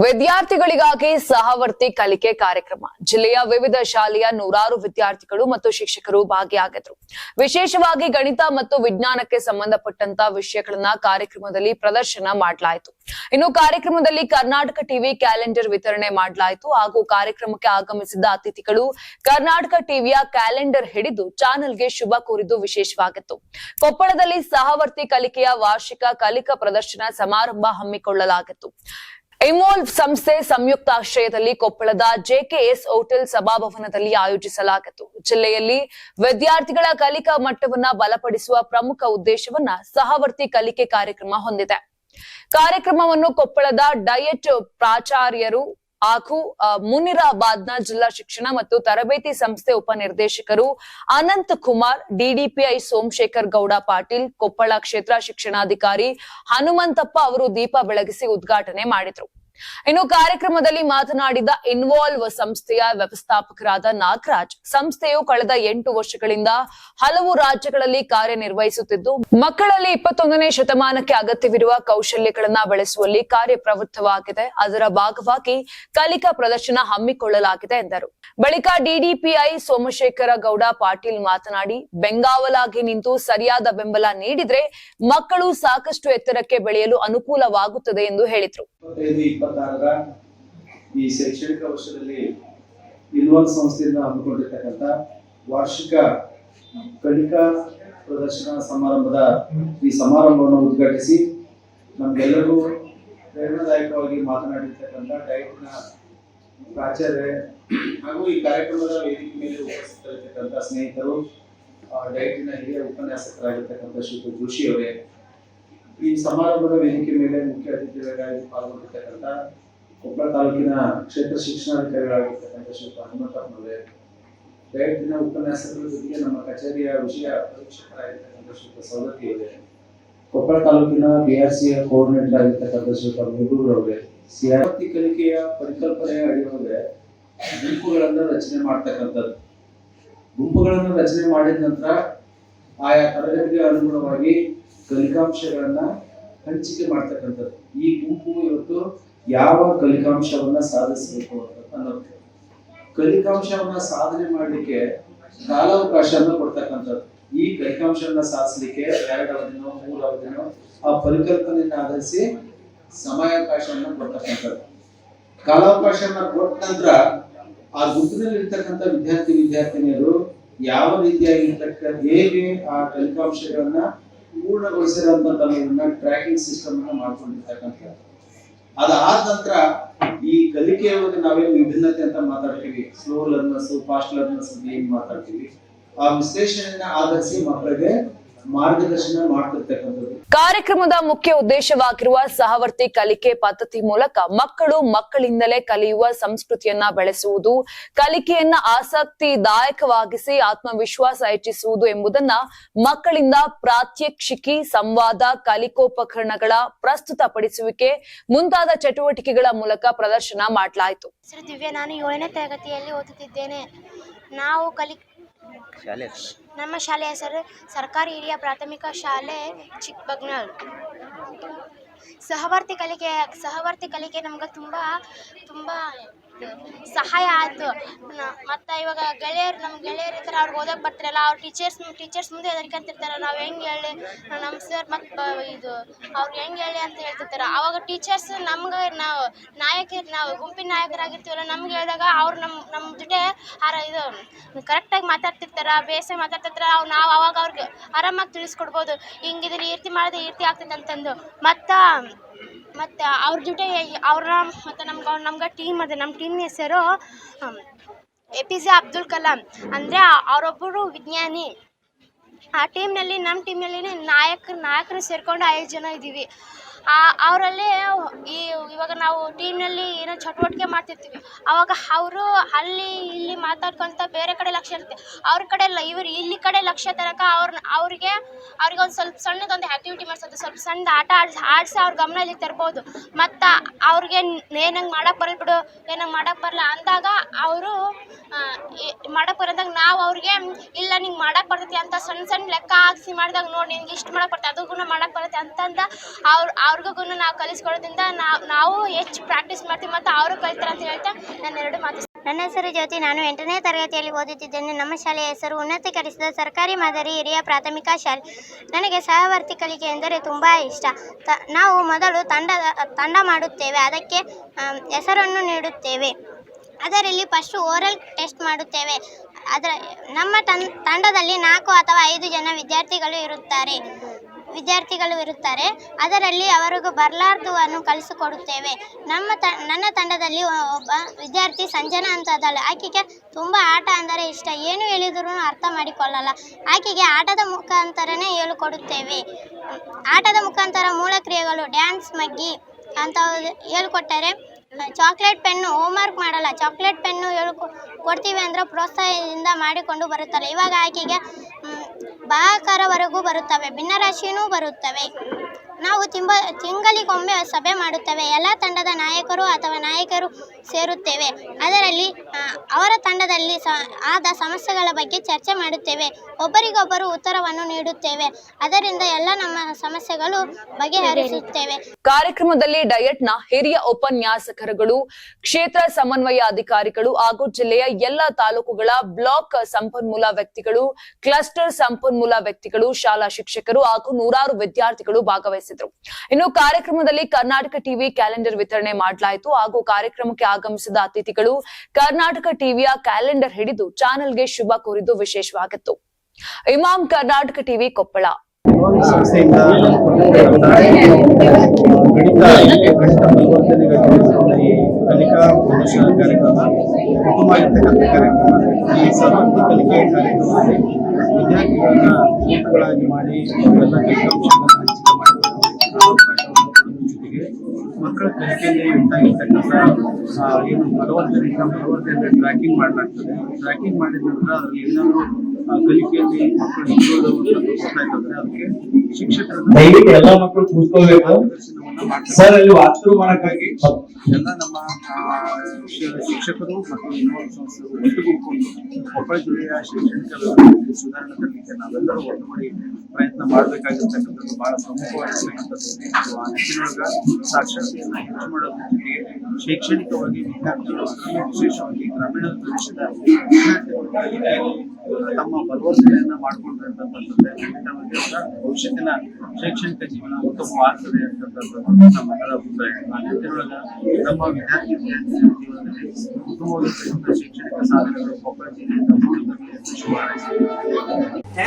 ವಿದ್ಯಾರ್ಥಿಗಳಿಗಾಗಿ ಸಹವರ್ತಿ ಕಲಿಕೆ ಕಾರ್ಯಕ್ರಮ. ಜಿಲ್ಲೆಯ ವಿವಿಧ ಶಾಲೆಯ ನೂರಾರು ವಿದ್ಯಾರ್ಥಿಗಳು ಮತ್ತು ಶಿಕ್ಷಕರು ಭಾಗಿಯಾಗಿದ್ರು ವಿಶೇಷವಾಗಿ ಗಣಿತ ಮತ್ತು ವಿಜ್ಞಾನಕ್ಕೆ ಸಂಬಂಧಪಟ್ಟಂತ ವಿಷಯಗಳನ್ನ ಕಾರ್ಯಕ್ರಮದಲ್ಲಿ ಪ್ರದರ್ಶನ ಮಾಡಲಾಯಿತು. ಇನ್ನು ಕಾರ್ಯಕ್ರಮದಲ್ಲಿ ಕರ್ನಾಟಕ ಟಿವಿ ಕ್ಯಾಲೆಂಡರ್ ವಿತರಣೆ ಮಾಡಲಾಯಿತು ಹಾಗೂ ಕಾರ್ಯಕ್ರಮಕ್ಕೆ ಆಗಮಿಸಿದ್ದ ಅತಿಥಿಗಳು ಕರ್ನಾಟಕ ಟಿವಿಯ ಕ್ಯಾಲೆಂಡರ್ ಹಿಡಿದು ಚಾನೆಲ್ಗೆ ಶುಭ ಕೋರಿದ್ದು ವಿಶೇಷವಾಗಿತ್ತು. ಕೊಪ್ಪಳದಲ್ಲಿ ಸಹವರ್ತಿ ಕಲಿಕೆಯ ವಾರ್ಷಿಕ ಕಲಿಕಾ ಪ್ರದರ್ಶನ ಸಮಾರಂಭ ಹಮ್ಮಿಕೊಳ್ಳಲಾಗಿತ್ತು. ಇನ್ವಾಲ್ವ್ ಸಂಸ್ಥೆ ಸಂಯುಕ್ತ ಆಶ್ರಯದಲ್ಲಿ ಕೊಪ್ಪಳದ ಜೆಕೆಎಸ್ ಹೋಟೆಲ್ ಸಭಾಭವನದಲ್ಲಿ ಆಯೋಜಿಸಲಾಗಿತ್ತು. ಜಿಲ್ಲೆಯಲ್ಲಿ ವಿದ್ಯಾರ್ಥಿಗಳ ಕಲಿಕಾ ಮಟ್ಟವನ್ನ ಬಲಪಡಿಸುವ ಪ್ರಮುಖ ಉದ್ದೇಶವನ್ನ ಸಹವರ್ತಿ ಕಲಿಕೆ ಕಾರ್ಯಕ್ರಮ ಹೊಂದಿದೆ. ಕಾರ್ಯಕ್ರಮವನ್ನು ಕೊಪ್ಪಳದ ಡಯಟ್ ಪ್ರಾಚಾರ್ಯರು ಹಾಗೂ ಮುನಿರಾಬಾದ್ನ ಜಿಲ್ಲಾ ಶಿಕ್ಷಣ ಮತ್ತು ತರಬೇತಿ ಸಂಸ್ಥೆ ಉಪನಿರ್ದೇಶಕರು ಅನಂತ್ ಕುಮಾರ್, ಡಿಡಿಪಿಐ ಸೋಮಶೇಖರ್ ಗೌಡ ಪಾಟೀಲ್, ಕೊಪ್ಪಳ ಕ್ಷೇತ್ರ ಶಿಕ್ಷಣಾಧಿಕಾರಿ ಹನುಮಂತಪ್ಪ ಅವರು ದೀಪ ಬೆಳಗಿಸಿ ಉದ್ಘಾಟನೆ ಮಾಡಿದ್ರು. ಇನ್ನು ಕಾರ್ಯಕ್ರಮದಲ್ಲಿ ಮಾತನಾಡಿದ ಇನ್ವಾಲ್ವ್ ಸಂಸ್ಥೆಯ ವ್ಯವಸ್ಥಾಪಕರಾದ ನಾಗರಾಜ್, ಸಂಸ್ಥೆಯು ಕಳೆದ ಎಂಟು ವರ್ಷಗಳಿಂದ ಹಲವು ರಾಜ್ಯಗಳಲ್ಲಿ ಕಾರ್ಯನಿರ್ವಹಿಸುತ್ತಿದ್ದು, ಮಕ್ಕಳಲ್ಲಿ ಇಪ್ಪತ್ತೊಂದನೇ ಶತಮಾನಕ್ಕೆ ಅಗತ್ಯವಿರುವ ಕೌಶಲ್ಯಗಳನ್ನ ಬೆಳೆಸುವಲ್ಲಿ ಕಾರ್ಯಪ್ರವೃತ್ತವಾಗಿದೆ. ಅದರ ಭಾಗವಾಗಿ ಕಲಿಕಾ ಪ್ರದರ್ಶನ ಹಮ್ಮಿಕೊಳ್ಳಲಾಗಿದೆ ಎಂದರು. ಬಳಿಕ ಡಿಡಿಪಿಐ ಸೋಮಶೇಖರ ಗೌಡ ಪಾಟೀಲ್ ಮಾತನಾಡಿ, ಬೆಂಗಾವಲಾಗಿ ನಿಂತು ಸರಿಯಾದ ಬೆಂಬಲ ನೀಡಿದ್ರೆ ಮಕ್ಕಳು ಸಾಕಷ್ಟು ಎತ್ತರಕ್ಕೆ ಬೆಳೆಯಲು ಅನುಕೂಲವಾಗುತ್ತದೆ ಎಂದು ಹೇಳಿದ್ರು. ಇಪ್ಪತ್ತಾರರ ಈ ಶೈಕ್ಷಣಿಕ ವರ್ಷದಲ್ಲಿ ಇನ್ವಾಲ್ ಸಂಸ್ಥೆಯಿಂದ ಹಮ್ಮಿಕೊಂಡಿರ್ತಕ್ಕಂಥ ವಾರ್ಷಿಕ ಕಲಿಕಾ ಪ್ರದರ್ಶನ ಸಮಾರಂಭದ ಈ ಸಮಾರಂಭವನ್ನು ಉದ್ಘಾಟಿಸಿ ನಮ್ಗೆಲ್ಲರಿಗೂ ಪ್ರೇರಣಾದಾಯಕವಾಗಿ ಮಾತನಾಡಿರ್ತಕ್ಕಂಥ ಡೈಟ್ನ ಪ್ರಾಚಾರ್ಯ ಹಾಗೂ ಈ ಕಾರ್ಯಕ್ರಮದ ವೇದಿಕೆ ಮೇಲೆ ಉಪಸ್ಥಿತರಿರ್ತಕ್ಕಂಥ ಸ್ನೇಹಿತರು ಆ, ಡಯಟಿನ ಹಿರಿಯ ಉಪನ್ಯಾಸಕರಾಗಿರ್ತಕ್ಕಂಥ ಶ್ರೀ ಜೋಶಿ ಅವರೇ ಈ ಸಮಾರಂಭದ ವೇದಿಕೆ ಮೇಲೆ ಮುಖ್ಯ ಅತಿಥಿಗಳಾಗಿ ಪಾಲ್ಗೊಂಡಿರ್ತಕ್ಕಂಥ ಕೊಪ್ಪಳ ತಾಲೂಕಿನ ಕ್ಷೇತ್ರ ಶಿಕ್ಷಣಾಧಿಕಾರಿಗಳಾಗಿರ್ತಕ್ಕಂಥ ಶ್ರೀ ಹನುಮಂತಪ್ಪನವರೇ ಡಯಟಿನ ಉಪನ್ಯಾಸಕರ ಜೊತೆಗೆ ನಮ್ಮ ಕಚೇರಿಯ ವಿಷಯ ಪರೀಕ್ಷಕರಾಗಿರ್ತಕ್ಕಂಥ ಶ್ರೀ ಸವದತ್ತಿ ಅವರೇ, ಕೊಪ್ಪಳ ತಾಲೂಕಿನ ಬಿ ಆರ್ ಸಿ ಕೋಆರ್ಡಿನೇಟರ್ ಆಗಿರ್ತಕ್ಕಂಥ ಶ್ರೀ ಮುಗುರವರೇ ಸಿಆರ್ತಿ ಕಲಿಕೆಯ ಪರಿಕಲ್ಪನೆಯ ಅಡಿಯೊಳಗೆ ಗುಂಪುಗಳನ್ನು ರಚನೆ ಮಾಡ್ತಕ್ಕಂಥದ್ದು. ಗುಂಪುಗಳನ್ನು ರಚನೆ ಮಾಡಿದ ನಂತರ ಆಯಾ ತರಗತಿಗೆ ಅನುಗುಣವಾಗಿ ಕಲಿಕಾಂಶಗಳನ್ನ ಹಂಚಿಕೆ ಮಾಡ್ತಕ್ಕಂಥದ್ದು. ಈ ಗುಂಪು ಇವತ್ತು ಯಾವ ಕಲಿಕಾಂಶವನ್ನ ಸಾಧಿಸಬೇಕು ಅಂತ ಅನ್ನೋದು. ಕಲಿಕಾಂಶವನ್ನ ಸಾಧನೆ ಮಾಡಲಿಕ್ಕೆ ಕಾಲಾವಕಾಶವನ್ನ ಕೊಡ್ತಕ್ಕಂಥದ್ದು. ಈ ಕಲಿಕಾಂಶವನ್ನ ಸಾಧಿಸಲಿಕ್ಕೆ ಎರಡು ಅವಧಿನೋ ಮೂರು ಅವಧಿನೋ ಆ ಪರಿಕಲ್ಪನೆಯನ್ನ ಆಧರಿಸಿ ಸಮಯಾವಕಾಶವನ್ನ ಕೊಡ್ತಕ್ಕಂಥದ್ದು. ಕಾಲಾವಕಾಶವನ್ನ ಕೊಟ್ಟ ನಂತರ ಆ ಗುಂಪಿನಲ್ಲಿ ಇರ್ತಕ್ಕಂಥ ವಿದ್ಯಾರ್ಥಿ, ವಿದ್ಯಾರ್ಥಿನಿಯರು ಯಾವ ರೀತಿಯಾಗಿರ್ತಕ್ಕ ಹೇಗೆ ಆ ಫಲಿತಾಂಶಗಳನ್ನ ಪೂರ್ಣಗೊಳಿಸಿರೋದನ್ನ ಟ್ರ್ಯಾಕಿಂಗ್ ಸಿಸ್ಟಮ್ ಅನ್ನ ಮಾಡ್ಕೊಂಡಿರ್ತಕ್ಕಂಥದ್ದು ಅದಾದ ನಂತರ ಈ ಕಲಿಕೆಯ ಬಗ್ಗೆ ನಾವೇನು ವಿಭಿನ್ನತೆ ಅಂತ ಮಾತಾಡ್ತೀವಿ? ಸ್ಲೋ ಲರ್ನರ್ಸ್ ಫಾಸ್ಟ್ ಲರ್ನರ್ಸ್ ಅಂತ ಏನ್ ಮಾತಾಡ್ತೀವಿ? ಆ ವಿಶ್ಲೇಷಣೆಯನ್ನ ಆಧರಿಸಿ ಮಕ್ಕಳಿಗೆ ಮಾರ್ಗದರ್ಶನ ಮಾಡ್ತಿರ್ತಕ್ಕಂಥದ್ದು. ಕಾರ್ಯಕ್ರಮದ ಮುಖ್ಯ ಉದ್ದೇಶವಾಗಿರುವ ಸಹವರ್ತಿ ಕಲಿಕೆ ಪದ್ಧತಿ ಮೂಲಕ ಮಕ್ಕಳು ಮಕ್ಕಳಿಂದಲೇ ಕಲಿಯುವ ಸಂಸ್ಕೃತಿಯನ್ನ ಬೆಳೆಸುವುದು ಕಲಿಕೆಯನ್ನ ಆಸಕ್ತಿದಾಯಕವಾಗಿಸಿ ಆತ್ಮವಿಶ್ವಾಸ ಹೆಚ್ಚಿಸುವುದು ಎಂಬುದನ್ನ ಮಕ್ಕಳಿಂದ ಪ್ರಾತ್ಯಕ್ಷಿಕಿ ಸಂವಾದ ಕಲಿಕೋಪಕರಣಗಳ ಪ್ರಸ್ತುತಪಡಿಸುವಿಕೆ ಮುಂತಾದ ಚಟುವಟಿಕೆಗಳ ಮೂಲಕ ಪ್ರದರ್ಶನ ಮಾಡಲಾಯಿತು. ದಿವ್ಯ ನಾನು ಏಳನೇ ತರಗತಿಯಲ್ಲಿ ಓದುತ್ತಿದ್ದೇನೆ. ನಾವು ಕಲಿ ಶಾಲೆ ಹೆಸರು ನಮ್ಮ ಶಾಲೆಯ ಹೆಸರು ಸರ್ಕಾರಿ ಹಿರಿಯ ಪ್ರಾಥಮಿಕ ಶಾಲೆ ಚಿಕ್ಕಬಗ್ನಾಳ್ ಸಹವರ್ತಿ ಕಲಿಕೆ ಸಹವರ್ತಿ ಕಲಿಕೆ ನಮ್ಗೆ ತುಂಬ ತುಂಬ ಸಹಾಯ ಆಯಿತು. ಮತ್ತು ಇವಾಗ ಗೆಳೆಯರು ನಮ್ಮ ಗೆಳೆಯರು ಇರ್ತಾರೆ ಅವ್ರಿಗೆ ಓದೋಕೆ ಬರ್ತಾರಲ್ಲ, ಅವ್ರ ಟೀಚರ್ಸ್ ಟೀಚರ್ಸ್ ಮುಂದೆ ಹೆದರ್ಕೊಂತಿರ್ತಾರೆ ನಾವು ಹೆಂಗೆ ಹೇಳಿ ನಮ್ಮ ಸರ್ ಮತ್ತು ಇದು ಅವ್ರಿಗೆ ಹೆಂಗೆ ಹೇಳಿ ಅಂತ ಹೇಳ್ತಿರ್ತಾರೆ. ಅವಾಗ ಟೀಚರ್ಸ್ ನಮ್ಗೆ ನಾವು, ನಾಯಕರು, ನಾವು ಗುಂಪಿನ ನಾಯಕರಾಗಿರ್ತೀವಲ್ಲ, ನಮ್ಗೆ ಹೇಳಿದಾಗ ಅವ್ರು ನಮ್ಮ ನಮ್ಮ ಜೊತೆ ಆರ, ಇದು ಕರೆಕ್ಟಾಗಿ ಮಾತಾಡ್ತಿರ್ತಾರೆ ಬೇಸಾಗಿ ಮಾತಾಡ್ತಿರ್ತಾರೆ. ಅವ್ರು ನಾವು ಅವಾಗ ಅವ್ರಿಗೆ ಆರಾಮಾಗಿ ತಿಳಿಸ್ಕೊಡ್ಬೋದು. ಹಿಂಗಿದ್ರೆ ಈ ರೀತಿ ಮಾಡಿದ್ರೆ ಈ ರೀತಿ ಆಗ್ತೈತೆ ಅಂತಂದು. ಮತ್ತು ಮತ್ತು ಅವ್ರ ಜೊತೆ ಅವರ ಮತ್ತು ನಮ್ಗೆ ನಮ್ಗೆ ಟೀಮ್ ಅದೇ ನಮ್ಮ ಟೀಮ್ ಹೆಸರು A P J Abdul Kalam ಅಂದರೆ ಅವರೊಬ್ಬರು ವಿಜ್ಞಾನಿ. ಆ ಟೀಮ್ನಲ್ಲಿ ನಮ್ಮ ಟೀಮ್ನಲ್ಲಿ ನಾಯಕ ನಾಯಕರು ಸೇರಿಕೊಂಡು ಐದು ಜನ ಇದ್ದೀವಿ. ಅವರಲ್ಲಿ ಈ, ಇವಾಗ ನಾವು ಟೀಮ್ನಲ್ಲಿ ಏನೋ ಚಟುವಟಿಕೆ ಮಾಡ್ತಿರ್ತೀವಿ. ಅವಾಗ ಅವರು ಅಲ್ಲಿ ಇಲ್ಲಿ ಮಾತಾಡ್ಕೊತ ಬೇರೆ ಕಡೆ ಲಕ್ಷ್ಯ ಇರುತ್ತೆ. ಅವ್ರ ಕಡೆ ಇಲ್ಲ ಇವರು ಇಲ್ಲಿ ಕಡೆ ಲಕ್ಷ್ಯ ತರಕ ಅವ್ರನ್ನ ಅವ್ರಿಗೆ ಅವ್ರಿಗೆ ಒಂದು ಸ್ವಲ್ಪ ಸಣ್ಣದೊಂದು ಆ್ಯಕ್ಟಿವಿಟಿ ಮಾಡಿಸೋದು, ಸ್ವಲ್ಪ ಸಣ್ಣ ಆಟ ಆಡ್ಸಿ, ಆಡಿಸಿ ಅವ್ರ ಗಮನ ಇಲ್ಲಿ ತರ್ಬೋದು. ಮತ್ತು ಅವ್ರಿಗೆ ಏನಂಗೆ ಮಾಡಕ್ಕೆ ಬರಲ್ಲ ಬಿಡು ಏನಂಗೆ ಮಾಡಕ್ಕೆ ಬರಲ್ಲ ಅಂದಾಗ ಅವರು ಮಾಡಕ್ಕೆ ಬರೋದಾಗ ನಾವು ಅವ್ರಿಗೆ, ಇಲ್ಲ ನಿಂಗೆ ಮಾಡಕ್ಕೆ ಬರ್ತೈತಿ ಅಂತ ಸಣ್ಣ ಸಣ್ಣ ಲೆಕ್ಕ ಹಾಕ್ಸಿ ಮಾಡಿದಾಗ ನೋಡಿ ನಿನ್ಗೆ ಇಷ್ಟು ಮಾಡಕ್ಕೆ ಅದು ಅದಕ್ಕೂ ಮಾಡಕ್ಕೆ ಬರುತ್ತೆ ಅಂತಂದ ಅವ್ರು ಅವ್ರಿಗೂ ನಾವು ಕಲಿಸ್ಕೊಡೋದ್ರಿಂದ ನಾವು ನಾವು ಹೆಚ್ಚು ಪ್ರಾಕ್ಟೀಸ್ ಮಾಡ್ತೀವಿ ಮತ್ತು ಅವರು ಕಲಿತಾರೆ ಅಂತ ಹೇಳ್ತಾ ನಾನು ಎರಡು ಮಾತು ನನ್ನ ಹೆಸರು ಜ್ಯೋತಿ, ನಾನು ಎಂಟನೇ ತರಗತಿಯಲ್ಲಿ ಓದುತ್ತಿದ್ದೇನೆ. ನಮ್ಮ ಶಾಲೆಯ ಹೆಸರು ಉನ್ನತೀಕರಿಸಿದ ಸರ್ಕಾರಿ ಮಾದರಿ ಹಿರಿಯ ಪ್ರಾಥಮಿಕ ಶಾಲೆ. ನನಗೆ ಸಹವರ್ತಿ ಕಲಿಕೆ ಎಂದರೆ ತುಂಬ ಇಷ್ಟ. ತ, ನಾವು ಮೊದಲು ತಂಡ ತಂಡ ಮಾಡುತ್ತೇವೆ. ಅದಕ್ಕೆ ಹೆಸರನ್ನು ನೀಡುತ್ತೇವೆ. ಅದರಲ್ಲಿ ಫಸ್ಟು ಓರಲ್ ಟೆಸ್ಟ್ ಮಾಡುತ್ತೇವೆ. ಅದರ, ನಮ್ಮ ತಂಡದಲ್ಲಿ ನಾಲ್ಕು ಅಥವಾ ಐದು ಜನ ವಿದ್ಯಾರ್ಥಿಗಳು ಇರುತ್ತಾರೆ. ವಿದ್ಯಾರ್ಥಿಗಳು ಇರುತ್ತಾರೆ. ಅದರಲ್ಲಿ ಅವರಿಗೂ ಬರಲಾರ್ದುವನ್ನು ಕಲಿಸಿಕೊಡುತ್ತೇವೆ. ನಮ್ಮ ತ, ನನ್ನ ತಂಡದಲ್ಲಿ ಒಬ್ಬ ವಿದ್ಯಾರ್ಥಿ ಸಂಜನಾ ಅಂತ ಅದಾಳೆ ಆಕೆಗೆ ತುಂಬ ಆಟ ಅಂದರೆ ಇಷ್ಟ. ಏನು ಹೇಳಿದ್ರೂ ಅರ್ಥ ಮಾಡಿಕೊಳ್ಳಲ್ಲ. ಆಕೆಗೆ ಆಟದ ಮುಖಾಂತರನೇ ಹೇಳಿಕೊಡುತ್ತೇವೆ. ಆಟದ ಮುಖಾಂತರ ಮೂಲ ಕ್ರಿಯೆಗಳು ಡ್ಯಾನ್ಸ್, ಮಗ್ಗಿ ಅಂತ ಹೇಳ್ಕೊಟ್ಟರೆ, ಚಾಕ್ಲೇಟ್ ಪೆನ್ನು ಹೋಮ್ವರ್ಕ್ ಮಾಡಲ್ಲ. ಚಾಕ್ಲೇಟ್ ಪೆನ್ನು ಹೇಳ್ಕೊ, ಕೊಡ್ತೀವಿ ಅಂದರೆ ಪ್ರೋತ್ಸಾಹದಿಂದ ಮಾಡಿಕೊಂಡು ಬರುತ್ತಾರೆ ಇವಾಗ ಆಕೆಗೆ ಮ್, ಬಾಕಾರವರೆಗೂ ಬರುತ್ತವೆ ಭಿನ್ನರಾಶಿಯೂ ಬರುತ್ತವೆ. ನಾವು ತಿಂಬ, ತಿಂಗಳಿಗೊಮ್ಮೆ ಸಭೆ ಮಾಡುತ್ತೇವೆ. ಎಲ್ಲ ತಂಡದ ನಾಯಕರು ಅಥವಾ ನಾಯಕರು ಸೇರುತ್ತೇವೆ. ಅದರಲ್ಲಿ ಅವರ ತಂಡದಲ್ಲಿ ಸ, ಆದ ಸಮಸ್ಯೆಗಳ ಬಗ್ಗೆ ಚರ್ಚೆ ಮಾಡುತ್ತೇವೆ. ಒಬ್ಬರಿಗೊಬ್ಬರು ಉತ್ತರವನ್ನು ನೀಡುತ್ತೇವೆ. ಅದರಿಂದ ಎಲ್ಲ ನಮ್ಮ ಸಮಸ್ಯೆಗಳು ಬಗೆಹರಿಸುತ್ತೇವೆ. ಕಾರ್ಯಕ್ರಮದಲ್ಲಿ ಡಯಟ್ನ ಹಿರಿಯ ಉಪನ್ಯಾಸಕರುಗಳು, ಕ್ಷೇತ್ರ ಸಮನ್ವಯ ಅಧಿಕಾರಿಗಳು ಹಾಗೂ ಜಿಲ್ಲೆಯ ಎಲ್ಲ ತಾಲೂಕುಗಳ ಬ್ಲಾಕ್ ಸಂಪನ್ಮೂಲ ವ್ಯಕ್ತಿಗಳು, ಕ್ಲಸ್ಟರ್ ಸಂಪನ್ಮೂಲ ವ್ಯಕ್ತಿಗಳು, ಶಾಲಾ ಶಿಕ್ಷಕರು ಹಾಗೂ ನೂರಾರು ವಿದ್ಯಾರ್ಥಿಗಳು ಇನ್ನು ಕಾರ್ಯಕ್ರಮದಲ್ಲಿ ಕರ್ನಾಟಕ ಟಿವಿ ಕ್ಯಾಲೆಂಡರ್ ವಿತರಣೆ ಮಾಡಲಾಯಿತು. ಹಾಗೂ ಕಾರ್ಯಕ್ರಮಕ್ಕೆ ಆಗಮಿಸಿದ ಅತಿಥಿಗಳು ಕರ್ನಾಟಕ ಟಿವಿಯ ಕ್ಯಾಲೆಂಡರ್ ಹಿಡಿದು ಚಾನೆಲ್ಗೆ ಶುಭ ಕೋರಿದ್ದು ವಿಶೇಷವಾಗಿತ್ತು. ಇಮಾಮ್ ಕರ್ನಾಟಕ ಟಿವಿ ಕೊಪ್ಪಳ. ವಿದ್ಯಾರ್ಥಿಗಳನ್ನ ಮಾಡಿ ಅವರೆಲ್ಲ ಮಕ್ಕಳ ಕಲಿಕೆಯಲ್ಲಿ ಉಂಟಾಗಿರ್ತಕ್ಕಂಥ ಏನು ಬಲವರ್ಧನೆಯಿಂದ ಬಲವರ್ಧನೆ ಟ್ರ್ಯಾಕಿಂಗ್ ಮಾಡಲಾಗ್ತದೆ. ಟ್ರ್ಯಾಕಿಂಗ್ ಮಾಡಿದ ನಂತರ ಅದ್ರಲ್ಲಿ ಏನಾದರೂ ಕಲಿಕೆಯಲ್ಲಿ ಮಕ್ಕಳು ಇರೋದು ಗೊತ್ತಾಯ್ತಂದ್ರೆ ಅದಕ್ಕೆ ಶಿಕ್ಷಕರು ಎಲ್ಲ ಮಕ್ಕಳು ಕೂತ್ಕೋಬೇಕು ಸರ್, ಅಲ್ಲಿ ವಾಚ್ರು ಮಾಡಕ್ಕಾಗಿ. ಎಲ್ಲ ನಮ್ಮ ಶಿಕ್ಷಕರು ಮತ್ತು ಇನ್ನೂರು ಸಂಸ್ಥೆಗಳು ಒಟ್ಟುಗೂಡಿಕೊಂಡು ಕೊಪ್ಪಳ ಜಿಲ್ಲೆಯ ಶೈಕ್ಷಣಿಕ ವ್ಯವಸ್ಥೆಯಲ್ಲಿ ಸುಧಾರಣೆ ತರಲಿಕ್ಕೆ ನಾವೆಲ್ಲರೂ ಒಟ್ಟುಗೂಡಿ ಪ್ರಯತ್ನ ಮಾಡಬೇಕಾಗಿರ್ತಕ್ಕಂಥದ್ದು ಬಹಳ ಪ್ರಮುಖವಾಗಿರ್ತಕ್ಕಂಥದ್ದು. ಆ ನಿಟ್ಟಿನೊಳಗ ಸಾಕ್ಷರತೆಯನ್ನು ಹೆಚ್ಚು ಮಾಡೋದ್ರ ಜೊತೆಗೆ ಶೈಕ್ಷಣಿಕವಾಗಿ ವಿದ್ಯಾರ್ಥಿಗಳು ವಿಶೇಷವಾಗಿ ಗ್ರಾಮೀಣ ಪ್ರದೇಶದ ವಿದ್ಯಾರ್ಥಿಗಳು ತಮ್ಮ ಬಲವರ್ಧನೆಯನ್ನ ಮಾಡ್ಕೊಂಡಿರ್ತಕ್ಕಂಥದ್ದೇ ಅವರ ಭವಿಷ್ಯತ್ತಿನ ಶೈಕ್ಷಣಿಕ ಜೀವನ ಉತ್ತಮವಾಗ್ತದೆ ಅಂತಕ್ಕಂಥದ್ದು ನಮ್ಮೆಲ್ಲರ ಅಭಿಪ್ರಾಯ ಆ ನಿಟ್ಟಿನೊಳಗ ನಮ್ಮ ವಿದ್ಯಾರ್ಥಿ ವಿದ್ಯಾರ್ಥಿಗಳ ಜೀವನದಲ್ಲಿ ಉತ್ತಮವಾದ ಶೈಕ್ಷಣಿಕ ಸಾಧನೆಗಳು ಕೊಪ್ಪಳ ಜಿಲ್ಲೆಯಿಂದ ಶುಭ ಹಾರೈಸುತ್ತೇನೆ.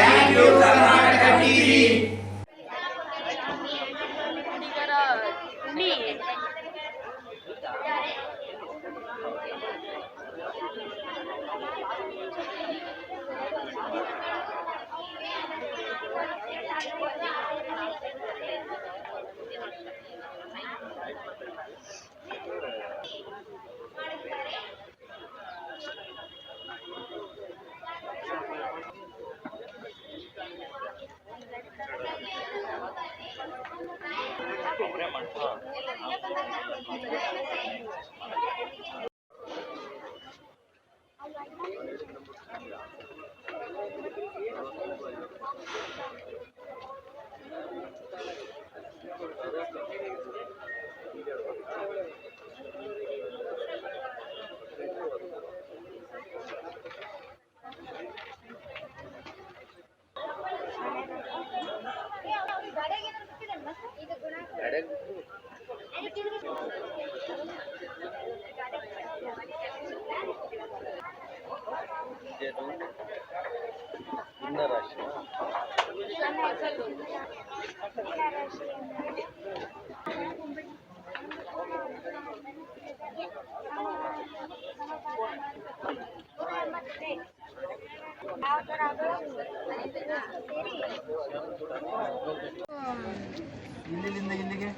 ಇಲ್ಲಿಂದ ಇಲ್ಲಿಗೆ?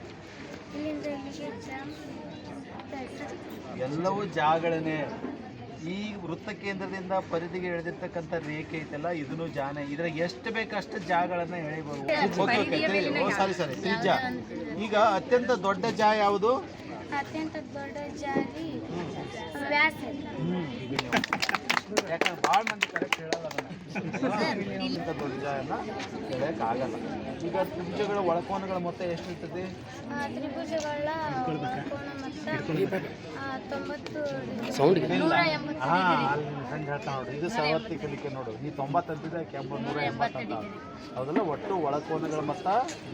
ಎಲ್ಲವೂ ಜಾಗಳನೆ ಈ ವೃತ್ತ ಕೇಂದ್ರದಿಂದ ಪರಿಧಿಗೆ ಎಳೆದಿರ್ತಕ್ಕಂಥ ರೇಖೆ ಐತಲ್ಲ ಇದನ್ನು ಜಾನೆ. ಇದ್ರ ಎಷ್ಟು ಬೇಕಷ್ಟು ಜಾಗಳನ್ನ ಎಳಿಬಹುದು ಸಾರಿ ಸಾರಿ. ತ್ರಿಜ ಈಗ ಅತ್ಯಂತ ದೊಡ್ಡ ಜಾ ಯಾವುದು? ಅತ್ಯಂತ ದೊಡ್ಡ ಜಾರಿ ಯಾಕಂದ್ರೆ ಭಾಳ ಮಂದಿ ಕರೆಕ್ಟ್ ಹೇಳಲ್ಲ ಅದನ್ನ. ಇಂಥ ದೊಡ್ಡ ಜಾಗನ ಹೇಳೋಕ್ಕಾಗಲ್ಲ ಈಗ ತ್ರಿಭುಜಗಳ ಒಳಕೋನಗಳ ಮೊತ್ತ ಎಷ್ಟಿರ್ತದೆ? ತ್ರಿಭುಜಗಳ ತೊಂಬತ್ತು ಹಾಂ ಅಲ್ಲಿ ಫ್ರೆಂಡ್ ಹೇಳ್ತಾ ನೋಡ್ರಿ ಇದು ಸವರ್ತಿ ಕಲಿಕೆ ನೋಡು. ನೀ ತೊಂಬತ್ತು ಅಂತಿದ್ರೆ ಕೆಂಬ ನೂರ ಎಂಬತ್ತು ಅಂತ. ಹೌದಲ್ಲ ಒಟ್ಟು ಒಳಕೋನಗಳ ಮೊತ್ತ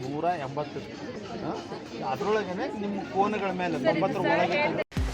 ನೂರ ಎಂಬತ್ತು. ಅದ್ರೊಳಗೇನೆ ನಿಮ್ಮ ಕೋನಗಳ ಮೇಲೆ ತೊಂಬತ್ತರ ಒಳಗೆ